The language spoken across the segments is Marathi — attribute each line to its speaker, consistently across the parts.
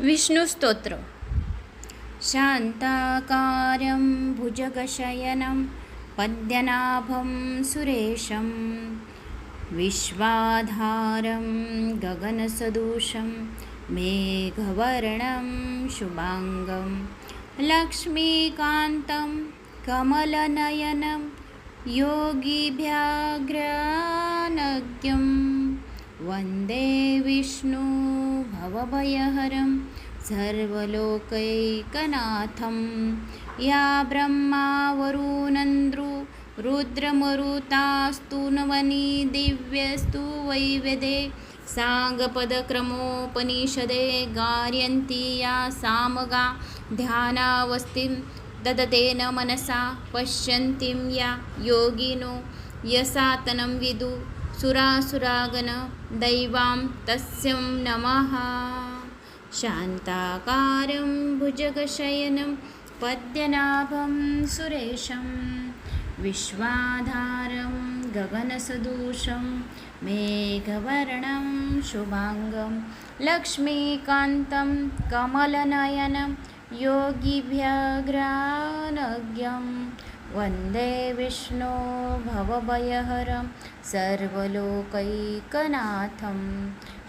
Speaker 1: विष्णुस्तोत्र शान्ताकारं भुजगशयनं पद्यनाभं सुरेशं विश्वाधारं गगनसदृशं मेघवर्णं शुभाङ्गं लक्ष्मीकान्तं कमलनयनं योगिभ्याग्रानज्ञं वन्दे विष्णु। भवभयहरं सर्वलोकैकनाथं। या ब्रह्मा वरुणन्द्रु रुद्रमरुतास्तु नवनी दिव्यस्तु वैवेदे। साङ्गपदक्रमोपनिषदे गार्यन्ति या सामगा। ध्यानावस्थिं ददतेन मनसा। पश्यन्तीं या योगिनो। यसातनं विदु। सुरासुरागण दैवां तस्यं नमः। शान्ताकारं भुजगशयनं पद्यनाभं सुरेशं विश्वाधारं गगनसदृशं मेघवर्णं शुभाङ्गं लक्ष्मीकान्तं कमलनयनं योगिभ्यग्रानज्ञं वन्दे विष्णो भवभयहरं सर्वलोकैकनाथं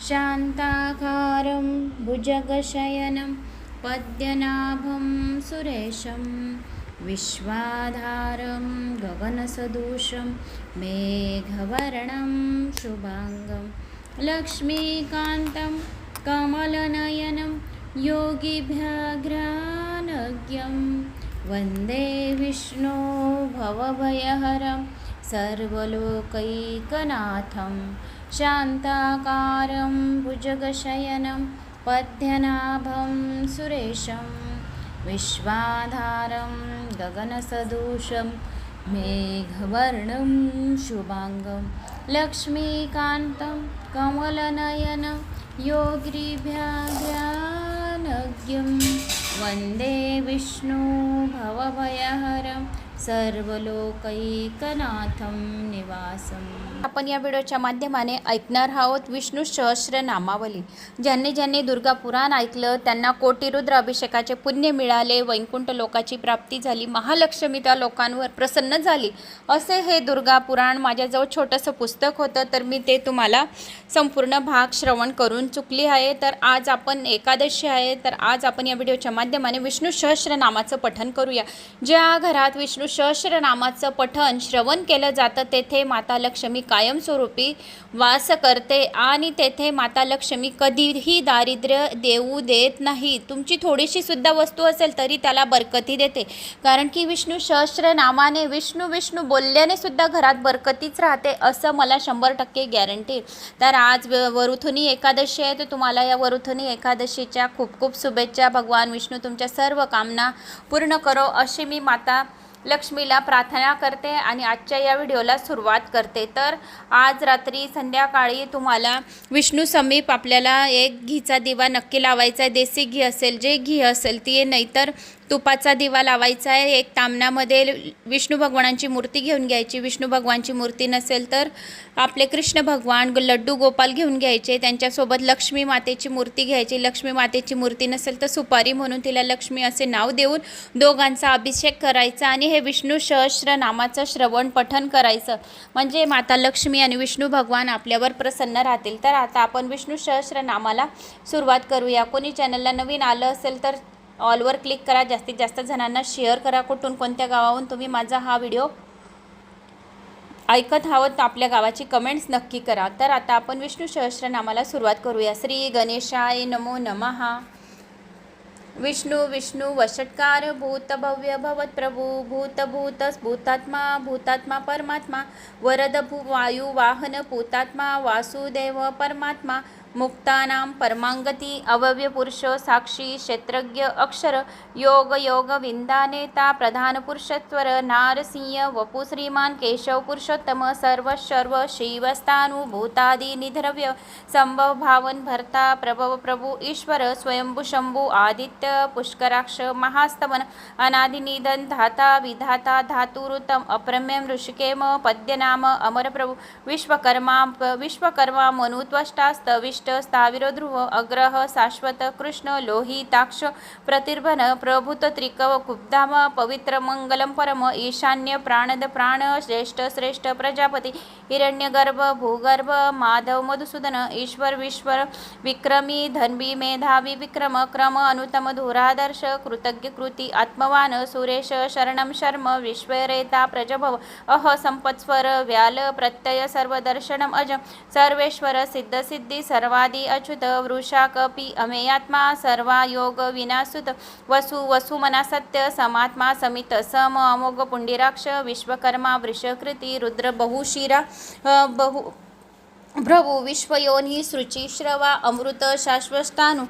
Speaker 1: शान्ताकारं भुजगशयनं पद्यनाभं सुरेशं विश्वाधारं गगनसदृशं मेघवर्णं शुभाङ्गं लक्ष्मीकान्तं कमलनयनं योगिभ्यग्रानज्ञं वन्दे विष्णो भवभयहरं सर्वलोकैकनाथं शान्ताकारं भुजगशयनं पद्यनाभं सुरेशं विश्वाधारं गगनसदूषं मेघवर्णं शुभाङ्गं लक्ष्मीकान्तं कमलनयनं योगिभ्याग्रानज्ञं वन्दे विष्णु भवभयहरम्। सर्वलोकैकनाथं निवासम। आपण या व्हिडिओच्या माध्यमाने ऐकणार आहोत विष्णू सहस्र नामावली। ज्यांनी ज्यांनी दुर्गा पुराण ऐकलं त्यांना कोटीरुद्र अभिषेकाचे पुण्य मिळाले वैकुंठ लोकाची प्राप्ती झाली महालक्ष्मी त्या लोकांवर प्रसन्न झाली असे हे दुर्गा पुराण माझ्याजवळ छोटंसं पुस्तक होतं तर मी ते तुम्हाला संपूर्ण भाग श्रवण करून चुकली आहे. तर आज आपण एकादशी आहे तर आज आपण या व्हिडिओच्या माध्यमाने विष्णू सहस्र नामाचं पठन करूया. ज्या घरात विष्णू सहस्र नामाचं पठन श्रवण केलं जातं तेथे माता लक्ष्मी कायमस्वरूपी वास करते आणि तेथे माता लक्ष्मी कधीही दारिद्र्य देऊ देत नाही. तुमची थोडीशी सुद्धा वस्तू असेल तरी त्याला बरकती देते. कारण की विष्णू सहस्र नामाने विष्णू विष्णू बोलल्याने सुद्धा घरात बरकतीच राहते असं मला शंभर टक्के गॅरंटी तर आज वरुथुनी एकादशी आहे तर तुम्हाला या वरुथुनी एकादशीच्या खूप खूप शुभेच्छा. भगवान विष्णू तुमच्या सर्व कामना पूर्ण करो अशी मी माता लक्ष्मीला प्रार्थना करते आणि आजच्या या व्हिडिओला सुरुवात करते. तर आज रात्री संध्याकाळी तुम्हाला विष्णू समीप आपल्याला एक घीचा दिवा नक्की लावायचा आहे. देसी घी असेल जे घी असेल ती नाहीतर तुपाचा दिवा लावायचा आहे. एक तामणामध्ये विष्णू भगवानांची मूर्ती घेऊन घ्यायची. विष्णू भगवानची मूर्ती नसेल तर आपले कृष्ण भगवान ग- लड्डू गोपाल घेऊन घ्यायचे. त्यांच्यासोबत लक्ष्मी मातेची मूर्ती घ्यायची. लक्ष्मी मातेची मूर्ती नसेल तर सुपारी म्हणून तिला लक्ष्मी असे नाव देऊन दोघांचा अभिषेक करायचा आणि हे विष्णू सहस्र नामाचं श्रवण पठन करायचं. म्हणजे माता लक्ष्मी आणि विष्णू भगवान आपल्यावर प्रसन्न राहतील. तर आता आपण विष्णू सहस्र नामाला सुरुवात करूया. कोणी चॅनलला नवीन आलं असेल तर ऑलवर क्लिक करा जास्तीत जास्त जणांना शेअर करा कुठून कोणत्या गावाहून. तुम्ही माझा हा व्हिडिओ ऐकत आहोत आपल्या गावाची कमेंट्स नक्की करा. तर आता आपण विष्णू सहस्रनामाला सुरुवात करूया. श्री गणेशाय नमो नमः. विष्णू विष्णू वषट्कार भूत भव्य भवत प्रभू भूत भूत भूतात्मा भूतात्मा परमात्मा वरद भू वायू वाहन भूतात्मा वासुदेव परमात्मा मुक्तानां परमांगती अवयव पुरुष साक्षी क्षेत्रज्ञ अक्षर योग योग विंदानेता प्रधान पुरुषत्वर नारसिंह वपु श्रीमान केशव पुरुषोत्तम सर्व सर्व शिवस्थानुभूतादि निधरव्य संभव भावन भरता प्रभव प्रभु ईश्वर स्वयंभू शंभू आदित्य पुष्कराक्ष महास्तवन अनादिनिधन धाता विधाता धातुरुतम अप्रम्यम ऋषिकेम पद्यनाम अमरप्रभू विश्वकर्मा विश्वकर्मा मनुत्वष्टा अष्ट वसिष्ठ स्थाविरो ध्रुव अग्रह शाश्वत कृष्ण लोहिताक्ष प्रतिर्भन प्रभूत त्रिकव कुब्धाम पवित्र मंगलम परम ईशान्य प्राणद प्राण श्रेष्ठ श्रेष्ठ प्रजापती हिरण्यगर्भ भूगर्भ माधव मधुसूदन ईश्वर विश्वर विक्रमी धन्वी मेधावी विक्रम क्रम अनुतम धुरादर्श कृतज्ञ कृती आत्मवान सुरेश शरणं शर्म विश्वरेता प्रजभव अह संपत्स्वर व्याल प्रत्यय सर्वदर्शनम अज सर्वेश्वर सिद्ध सिद्धी सर्वादि अच्युत वृषा कपी अमेयात्मा सर्वा योग विनासुत वसु वसुमना सत्य समात्मा समित सम अमोघ पुंडिराक्ष विश्वकर्मा वृषकृती रुद्र बहुशिरा बहु भ्रभु विश्वयोनी सृची श्रवा अमृत शाश्वस्तानु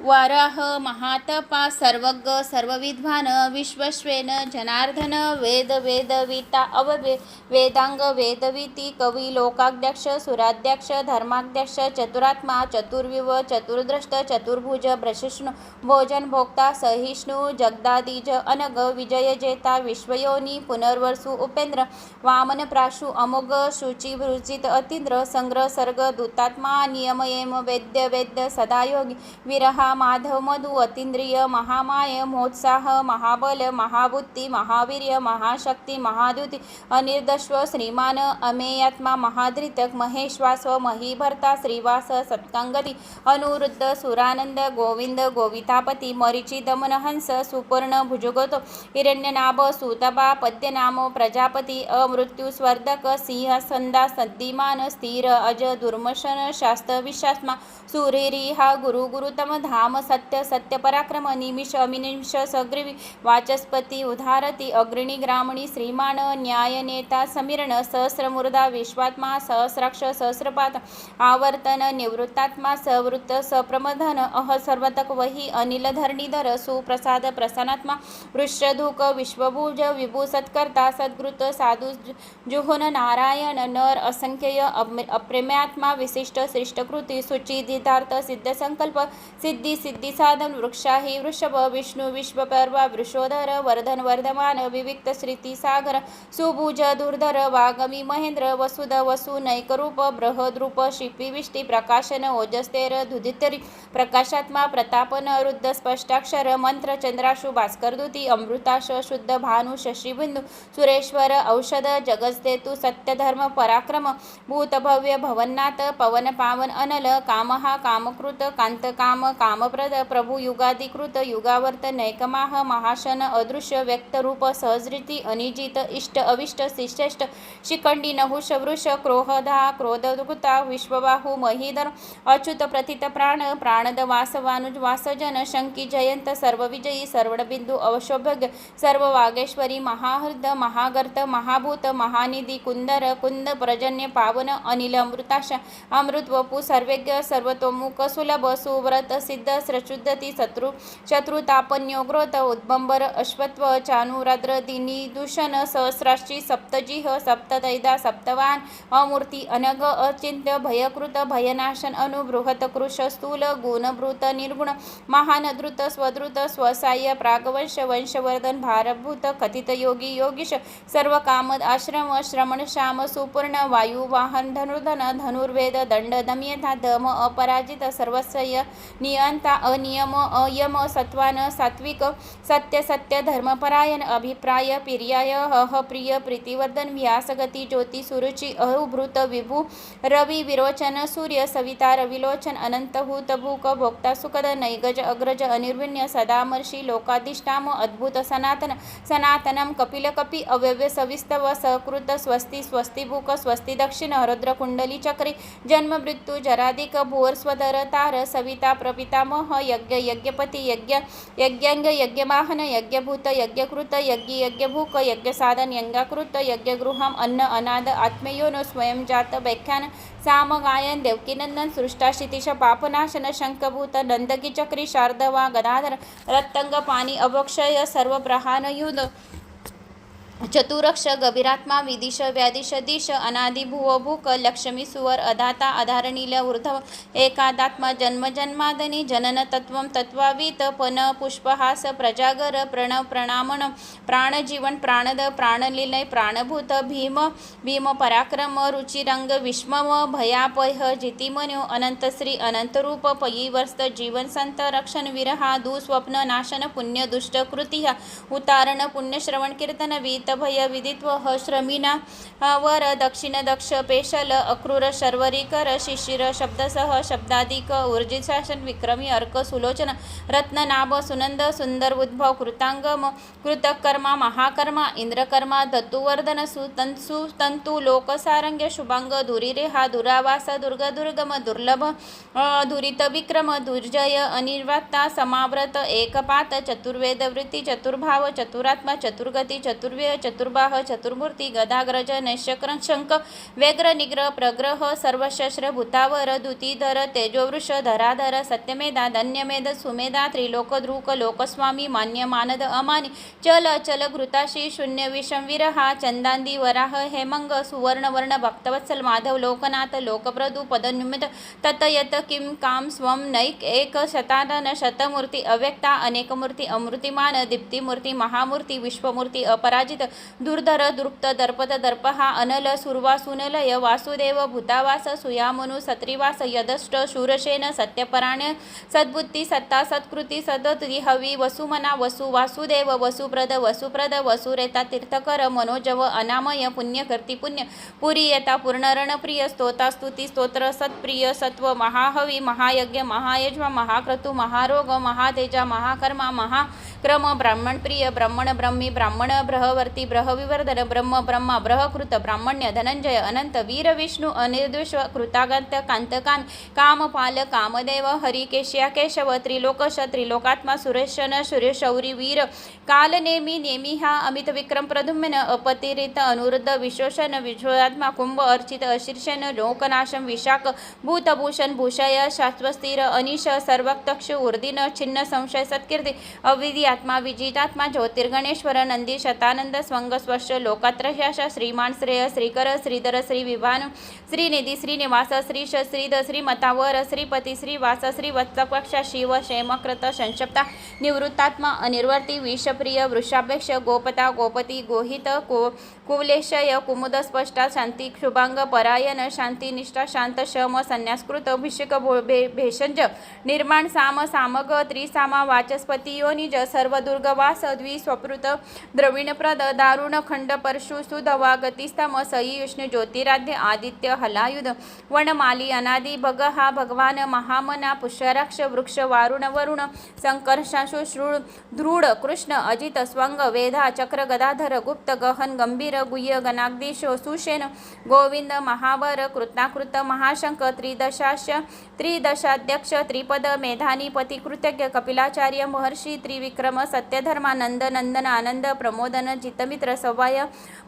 Speaker 1: वाराह महातपा सर्वज्ञ सर्वविद्वान विश्वश्वेन जनार्दन वेद वेदविता अववे वेदांग वेदविती कवी लोकाध्यक्ष सुराध्यक्ष धर्माध्यक्ष चतुरात्मा चतुर्विव चतुर्द्रष्ट चतुर्भुज भ्रशिष्णु भोजन भोक्ता सहिष्णु जगदादिज अनग विजयजेता विश्वयोनी पुनर्वसु उपेंद्र वामन प्राशु अमोघ शुचिभृजित अतींद्र संग्रह सर्ग दूतात्मा नियमयेम वेद्य वेद्य सदायोगी विरहा माधव मधु अतींद्रिय महामाय मोत्साह महाबल महाबुद्धी महावीर्य महाशक्ती महादुती अनिर्दश्व श्रीमान अमेयात्मा महाधृतक महेश्वास महीभर्ता श्रीवास सत्कांगती अनुरुद्ध सुरानंद गोविंद गोवितापती मरिची दमन हंस सुपर्ण भुजगतो हिरण्यनाभ सुतबा पद्यनाम प्रजापती अमृत्यू स्वर्धक सिंह संदा सद्दिमान स्थिर अज दुर्मशन शास्त्र विशास्मा सुरेरी हा गुरु गुरुतम धाम सत्य सत्य पराक्रम निमिष अमिनिमिष सग्रीवी वाचस्पती उधारती अग्रणी ग्रामणी श्रीमान न्याय नेता समीरण सहस्रमुर्धा विश्वात्मा सहस्राक्ष सहस्रपात आवर्तन निवृत्तात्मा सवृत्त सप्रमधन अह सर्वतक वही अनिल धरणीधर सुप्रसाद प्रसन्नात्मा वृषधुक विश्वभुज विभू सत्कर्ता सद्गृत साधु जुहोन नारायण नर असंख्य अप्रेम्यात्मा विशिष्ट श्रेष्ठकृती सुचिदिधार्थ सिद्ध संकल्प सिद्धी सिद्धी साधन वृक्षाही वृषभ विष्णू विश्वपर्वा वृषोधर वर्धन वर्धमान विविक्त श्रीती सागर सुभुज दुर्धर वागमी महेंद्र वसुद वसु नैकरूप बृहद्रूप शिपी प्रकाशन ओजस्तेर धुदितरी प्रकाशात्मा प्रतापन रुद्ध स्पष्टाक्षर मंत्र चंद्राशु भास्करदुती अमृताश शुद्ध भानु शशीबिंदू सुरेश्वर औषध जगस्तेतु सत्यधर्म पराक्रम भूतभव्य भवन्नाथ पवन पावन अनल कामहा कामकृत कांतकाम कामप्रद प्रभू युगाधिकृत युगावर्त नैकमाह महाशन अदृश्य व्यक्तरूप सहजरीती अनिजित इष्ट अविष्ट शिष्यष्ट शिखंडी नहुष वृष क्रोहधा क्रोधकृता विश्वबाहू महीधर अच्युत प्रथित प्राण प्राणद वासवानुज वासजन शंकी जयंत सर्वविजयी सर्वणबिंदू अवशोभग्य सर्व वागेश्वरी महाहृद महागर्त महाभूत महानिधी कुंदर कुंद प्रजन्य पावन अनिल अमृताश अमृत वपू सर्वेज्ञ सर्वतोमुख सुलभ सुव्रत सिद्ध सिद्ध सृशुद्धती शत्रु शत्रुतापन्योग्रोत उद्बंबर अश्वत्व चानुराद्र दिनी दूषण सहस्राशी सप्तजिह सप्तदैदा सप्तवान अमूर्ती अनग अचिंत्य भयकृत भयनाशन अनुबृहत कृश स्थूल गुणभृत निर्गुण महान धृत स्वधृत स्वसाय प्रागवंश वंशवर्धन भारभूत कथित योगी योगीश सर्व कामद आश्रम श्रमण श्याम सुपूर्ण वायू वाहन धनुर्धन धनुर्वेद दंड दमयथा दम अपराजित सर्वस्वय नियंता अनियम अयम सत्वान सात्विक सत्य सत्य धर्मपरायण अभिप्राय पिर्याय अह प्रिय प्रीतिवर्धन व्यासगती ज्योती सुरुची अहुभृत विभू रवी विरोचन सूर्य सविता रविलोचन अनंत भूत भूक भोक्ता सुखद नैगज अग्रज अनिर्विण्य सदामर्षी लोकाधिष्ठाम अद्भुत सनातन सनातनम कपिल कपी अव्यव्य सविस्तव सकृत स्वस्ती स्वस्तिभूक स्वस्ति स्वस्ती दक्षिण हरद्र कुंडली चक्री जन्म मृत्यू जराधिक भुवर स्वधर तार सविता यज्ञामोह यज्ञ यज्ञपती यज्ञ यज्ञांग यज्ञवाहन यज्ञभूत यज्ञकृत यज्ञ यज्ञभूक यज्ञसाधन यज्ञाकृत यज्ञगृहम अन्न अनाद आत्मयोन स्वयंजात व्याख्यान सामगायन देवकीनंदन सृष्टाशितीश पापनाशन शंखभूत नंदकी चक्री शारदवा गदाधर रत्तंग पाणी अवक्षय सर्व प्रहान युध चतुरक्ष गभीरात्मा विदिश व्यादिश दिश अनादि भुव भूक लक्ष्मी सुवर अधाता आधारणील ऊर्ध्व एकादात्मा जन्मजन्मादनी जनन तत्व तत्वावीत पन पुष्पहास प्रजागर प्रणव प्रणामण प्राणजीवन प्राणद प्राणलीलय प्राणभूत भीम भीम पराक्रम रुचिरंग विष्मम भयापह जितिमन्यो अनंतश्री अनंतरूप पयीवर्स्त जीवन संत रक्षण विरहा दुस्वप्न नाशन पुण्य दुष्टकृती उतारण पुण्यश्रवण कीर्तन वीत भय विदित्व श्रमिना वर दक्षिण दक्ष पेशल अक्रूर शर्वरीकर शिशिर शब्दसह शब्दाधिक ऊर्जिशासन विक्रमी अर्क सुलोचन रत्ननाभ सुनंद सुंदर उद्भव कृतांगम कृतकर्मा महाकर्मा इंद्रकर्मा दत्तुवर्धन सुतंसु तंतु लोकसारंग्य शुभांग दुरीरे हा दुरावास दुर्ग दुर्गम दुर्लभ धुरित विक्रम दुर्जय अनिर्वाता समाव्रत एकपात चतुर्वेद वृत्ती चतुर्भाव चतुरात्मा चतुर्गती चतुर्व्यय चतुर्बाह चतुर्मूर्ती गदाग्रज नैशक्र शंख व्यग्र निग्रह प्रग्रह सर्वशस्त्र भूतावर दुतीधर तेजोवृष धराधर सत्यमेधा धन्यमेध सुमेधा त्रिलोकद्रुक लोकस्वामी मान्य मानद अमानी चल अचल घृताशी शून्य विषम विरहा चंदांदी वराह हेमंग सुवर्णवर्ण भक्तवत्सल माधव लोकनाथ लोकप्रदू पदनिमित ततयत किम काम स्वम नैक एक शतानन शतमूर्ती अव्यक्ता अनेकमूर्ती अमृतिमान दीप्तिमूर्ती महामूर्ती विश्वमूर्ती अपराजित दुर्धर दृप्त दर्पद हा अनल सुरवा सुनलय वासुदेव भूतावास सुयामनु सत्रिवास यदष्ट शूरसेन सत्यपराण सद्बुद्धी सत्ता सत्कृती सदती हवी वसुमना वसु वासुदेव वसुप्रद वसुप्रद वसुरेता तीर्थकर मनोजव अनामय पुण्यकर्ती पुण्य पुरी येता पूर्णरणप्रिय स्तोता स्तुती स्तोत्र सत्प्रिय सत्व महाहवी महायज्ञ महायज्वा महाक्रतु महारोग महातेजा महाकर्मा महाक्रम ब्राह्मणप्रिय ब्राह्मण ब्रह्मी ब्राह्मण ब्रहवर्ती ब्रहविवर्धन ब्रह्म ब्रह्मा ब्रहकृत ब्राह्मण्य धनंजय अनंत वीर विष्णू अनिर्दुष कृतागंत कांतकान कामपाल कामदेव हरी केशिया केशव त्रिलोकश त्रिलोकात्मा सुरेशन सुरेशौरी वीर काल नेमी नेमी हा अमित विक्रम प्रद्युम्न अपतिरित अनुरुद्ध विशोषण विश्वात्मा कुंभ अर्चित अशीर्षण लोकनाशम विशाख भूतभूषण भूषय शाश्वस्थिर अनिश सर्वक्तक्ष उर्दिन छिन्न संशय सत्कीर्ती अविधी आत्मा विजितात्मा ज्योतिर्गणेश्वर नंदी शतानंद स्वंगस्पर्श स्वस्थ श्रीमान श्रेय श्रीकर श्रीधर श्री विभान श्रीनिधी श्रीनिवास श्रीश श्रीध श्रीमतावर श्रीपती श्रीवास श्री वत्सपक्ष शिव क्षेमकृत संशप्ता निवृत्तात्मा अनिर्वर्ती विषप्रिय वृषापेक्ष गोपता गोपती गोहित को कुवलेशय कुमुद स्पष्टा शांती क्षुभांग परायण शांती निष्ठा शांत शम संन्यासकृत अभिषेक भो- भे भेषज निर्माण साम सामग त्रिसामा वाचस्पती योनिज सर्व दुर्गवास द्विस्वपृत द्रविणप्रद दारुण खंड परशु सुधवा गतिस्तम सई विष्णू ज्योतिराध्य आदित्य हलायुध. वनमाली अनादि भग हा भगवान महामना पुष्यराक्ष वृक्ष वारुण वरुण संकर्षाशु श्रुळ दृढ कृष्ण अजित स्वंग वेधा चक्र गदाधर गुप्त गहन गंभीर गुह्य गणाग्दिश सुशेन गोविंद महावर कृताकृत महाशंक त्रिदशाश त्रिदशाध्यक्ष त्रिपद मेधानी पतिकृतज्ञ कपिलाचार्य महर्षी त्रिविक्रम सत्यधर्मानंद नंदन आनंद प्रमोदन जितमित्र सवाय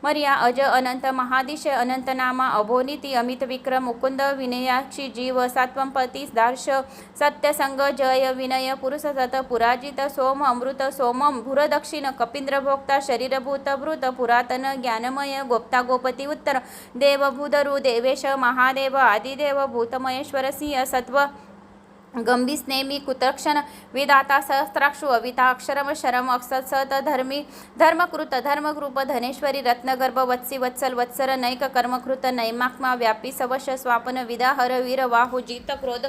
Speaker 1: मर्या अज अनंत महादिश अनंतनामा अभोनिती अमित विक्रम मुकुंद विनयाक्षी जीव सात्वंपती दार्श सत्यसंग जय विनय पुरुष सत पुराजित सोम अमृत सोमम भूरदक्षिण कपिंद्र भोक्ता शरीरभूत भृत पुरातन ज्ञानमय गोप्ता गोपती उत्तर देवभूधरू देवेश महादेव आदिदेव भूतमहेश्वर सिंह सत्व गंभीस नेहमी कुतक्षण विधाता सहस्राक्षु अविता अक्षरम शरम सत धर्मी धर्मकृत धर्मकृप धनेश्वरी रत्नगर्भ वत्सी वत्सल वत्सर नैक कर्मकृत नैमाक्मा व्यापी सवश स्वापन विदाहर वीर वाहु जित क्रोध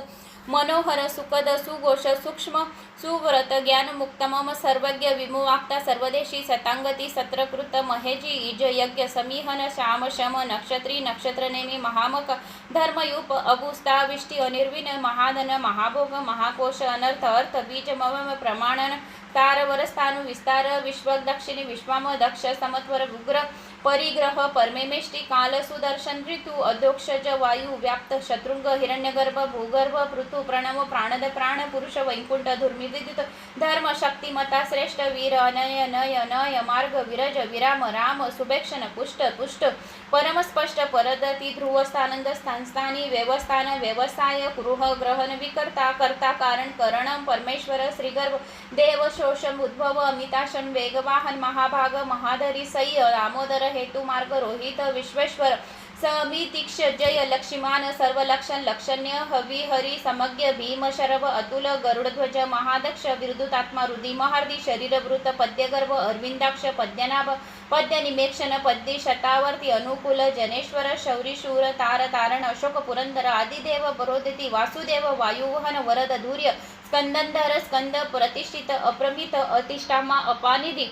Speaker 1: मनोहर सुखद सुघोष सूक्ष्म सुव्रत ज्ञानमुक्त मम सर्वज्ञ विमुवाक्ता सर्वदेशी सतांगती सत्रकृत महेजी इज यज्ञ समीहन श्याम शम नक्षत्री नक्षत्रनेमी महामक धर्मयूप अगुस्ता विष्टी अनिर्विन महाधन મહાભોગ મહાકોશ અનર્થ, અર્થ, બીજ મવમ પ્રમાણન, તાર વરસ્તાનું વિસ્તાર વિશ્વ દક્ષિણી વિશ્વામ, દક્ષ, સમત્વર, ઉગ્ર परिग्रह परमेमेष्टी काल सुदर्शन ऋतु अधोक्षज वायू व्याप्त शत्रुंग हिरण्यगर्भ भूगर्भ पृथु प्रणव प्राणद प्राण पुरुष वैकुंठ धुर्मी विद्युत धर्म शक्तिमता श्रेष्ठ वीर अनय नय नय मार्ग विरज विराम राम सुभेक्षण पुष्ट पुष्ट परमस्पष्ट परदती ध्रुवस्थानंद स्थानंद स्थानस्थानी व्यवस्थान व्यवसाय गृह ग्रहण विकर्ता कर्ता कारण करणम परमेश्वर श्रीगर्भ देव शोषम उद्भव अमिताशन वेगवाहन महाभाग महाधरी सय्य दामोदर हेतु मार्ग रोहित विश्वेश्वर समितीक्ष जय लक्ष्मीमान सर्वलक्षण लक्षण्य हवी हरी समज्ञ भीम शरव अतुल गरुडध्वज महादक्ष विरुदुतात्मा रुधिमहार्दी शरीरभृत पद्यगर्भ अरविंदाक्ष पद्यनाभ पद्यनिमेक्षण पद्य शतावर्ती अनुकूल जनेश्वर शौरीशूर तार तारण अशोक पुरंदर आदिदेव परोदिती वासुदेव वायुवहन वरद धूर्य स्कंदंधर स्कंद प्रतिष्ठित अप्रमित अतिष्ठामा अपानिधी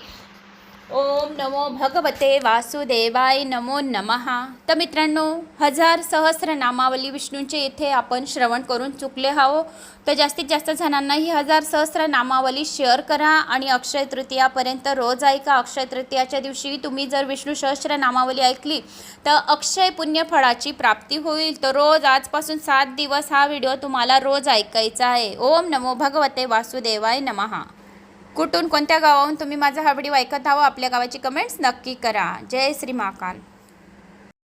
Speaker 1: ओम नमो भगवते वासुदेवाय नमो नमः. तर मित्रांनो हजार सहस्र नामावली विष्णूंचे येथे आपण श्रवण करून चुकले आहो. तर जास्तीत जास्त जणांना ही हजार सहस्र नामावली शेअर करा आणि अक्षय तृतीयापर्यंत रोज ऐका. अक्षय तृतीयाच्या दिवशी तुम्ही जर विष्णू सहस्र नामावली ऐकली तर अक्षय पुण्यफळाची प्राप्ती होईल. तर रोज आजपासून सात दिवस हा व्हिडिओ तुम्हाला रोज ऐकायचा आहे. ओम नमो भगवते वासुदेवाय नमः. कुठून कोणत्या गावाहून तुम्ही माझा हा व्हिडिओ ऐकत आहो आपल्या गावाची कमेंट्स नक्की करा. जय श्री महाकाल.